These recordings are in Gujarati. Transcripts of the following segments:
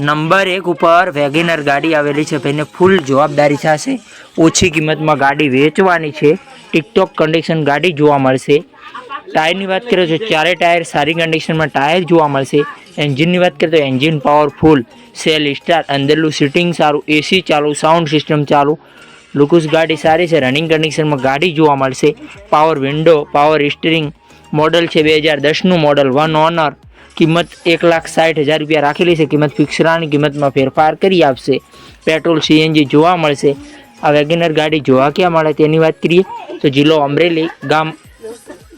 નંબર એક ઉપર વેગેનર ગાડી આવેલી છે. ભાઈને ફૂલ જવાબદારી થશે. ઓછી કિંમતમાં ગાડી વેચવાની છે. ટિકટોક કન્ડિશન ગાડી જોવા મળશે. ટાયરની વાત કરીએ તો ચારે ટાયર સારી કન્ડિશનમાં ટાયર જોવા મળશે. એન્જિનની વાત કરીએ તો એન્જિન પાવરફુલ સેલ સ્ટાર અંદરનું સીટિંગ સારું એસી ચાલુ સાઉન્ડ સિસ્ટમ ચાલુ. લુકુસ ગાડી સારી છે. રનિંગ કન્ડિશનમાં ગાડી જોવા મળશે. Power window power steering model છે. બે હજાર દસનું મોડલ વન ઓનર કિંમત એક લાખ સાઠ હજાર રૂપિયા રાખેલી છે. કિંમત ફિક્સરાની કિંમતમાં ફેરફાર કરી આપશે. પેટ્રોલ સીએનજી જોવા મળશે. આ વેગેનર ગાડી જોવા ક્યાં મળે તેની વાત કરીએ તો જિલ્લો અમરેલી ગામ,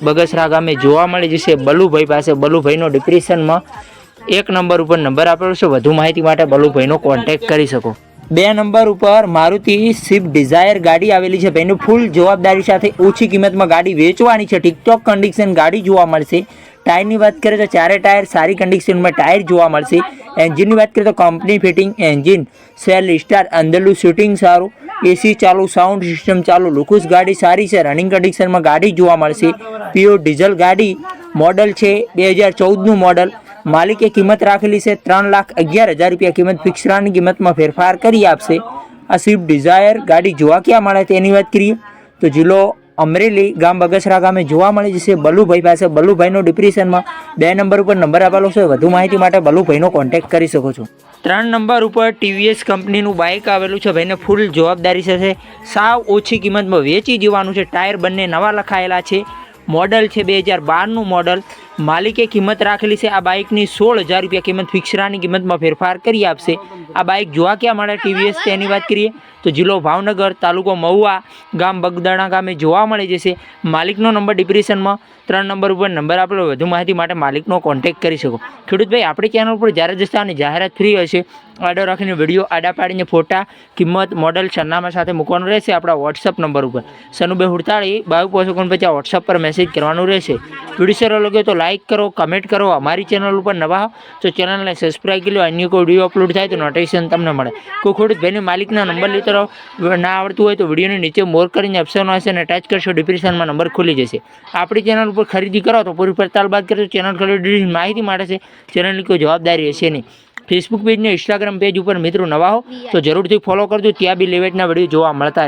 બગસરા ગામે જોવા મળી જશે. બલુભાઈ પાસે બલુભાઈનો ડિપ્રેશનમાં એક નંબર ઉપર નંબર આપેલો છે. વધુ માહિતી માટે બલુભાઈનો કોન્ટેક્ટ કરી શકો. બે નંબર ઉપર મારુતિ સ્વિફ્ટ ડિઝાયર ગાડી આવેલી છે. ભાઈનું ફૂલ જવાબદારી સાથે ઓછી કિંમતમાં ગાડી વેચવાની છે. ટિકટોક કન્ડિશન ગાડી જોવા મળશે. ટાયરની વાત કરીએ તો ચારે ટાયર સારી કન્ડિશનમાં ટાયર જોવા મળશે. એન્જિનની વાત કરીએ તો company fitting engine self start અંદરનું શૂટિંગ સારું. એસી ચાલુ સાઉન્ડ સિસ્ટમ ચાલુ લુકુસ ગાડી સારી છે. રનિંગ કન્ડિશનમાં ગાડી જોવા મળશે. પ્યોર ડીઝલ ગાડી મોડલ છે. બે હજાર ચૌદનું મોડલ માલિકે કિંમત રાખેલી છે ત્રણ લાખ અગિયાર હજાર રૂપિયા. કિંમત ફિક્સરાની કિંમતમાં ફેરફાર કરી આપશે. આ સ્વિફ્ટ ડિઝાયર ગાડી જોવા ક્યાં મળે તેની વાત કરીએ. તો જિલ્લો અમરેલી ગામ બગસરા ગામે જોવા મળી જશે બલુભાઈ પાસે. બલુભાઈનો ડિપ્રેશનમાં બે નંબર ઉપર નંબર આપેલો છે. વધુ માહિતી માટે બલુભાઈનો કોન્ટેક્ટ કરી શકો છો. ત્રણ નંબર ઉપર ટીવીએસ કંપનીનું બાઇક આવેલું છે. ભાઈને ફૂલ જવાબદારી છે. સાવ ઓછી કિંમતમાં વેચી જવાનું છે. ટાયર બંને નવા લખાયેલા છે. મોડલ છે બે હજાર બારનું મોડલ. માલિકે કિંમત રાખેલી છે. આ બાઇકની સોળ હજાર રૂપિયા કિંમત ફિક્સરાની કિંમતમાં ફેરફાર કરી આપશે. આ બાઇક જોવા ક્યાં મળે? ટીવીએસ તેની વાત કરીએ તો જિલ્લો ભાવનગર, તાલુકો મહુવા ગામ બગદાણા ગામે જોવા મળી જશે. માલિકનો નંબર ડિપ્રેશનમાં, ત્રણ નંબર ઉપર નંબર આપેલો વધુ માહિતી માટે માલિકનો કોન્ટેક્ટ કરી શકો. ખેડૂતભાઈ, આપણી ચેનલ ઉપર જ્યારે જશે અને જાહેરાત ફ્રી હશે આડો રાખીને વીડિયો આડા પાડીને ફોટા, કિંમત મોડલ સરનામા સાથે મૂકવાનું રહેશે આપણા વોટ્સઅપ નંબર ઉપર. સનુભાઈ હુડતાળી બાયુ પોસો ઓગણપચાસ વોટ્સઅપ પર મેસેજ કરવાનું રહેશે. વીડિયો સારો લાગ્યો તો લાઇક કરો કમેન્ટ કરો, અમારી ચેનલ ઉપર નવા તો ચેનલને સબસ્ક્રાઈબ કરી લો, અન્ય કોઈ વીડિયો અપલોડ થાય તો નોટિફિકેશન તમને મળે. કોઈ ખેડૂત ભાઈને માલિકના નંબર લેતો રહો. ના આવડતું હોય તો વિડીયોની નીચે મોર કરીને ઓપ્શન હશે અને ટચ કરશો ડિપ્રેશનમાં નંબર ખુલી જશે. આપણી ચેનલ ઉપર ખરીદી કરો તો પૂરી પડતાલ બાદ કરશો ચેનલ ખરીદી માહિતી માટે છે. ચેનલની કોઈ જવાબદારી હશે નહીં. ફેસબુક પેજ ને ઇન્સ્ટાગ્રામ પેજ ઉપર મિત્રો નવા હો. તો જરૂરથી ફોલો કરજો. ત્યાં બી લેવેટના વીડિયો જોવા મળતા.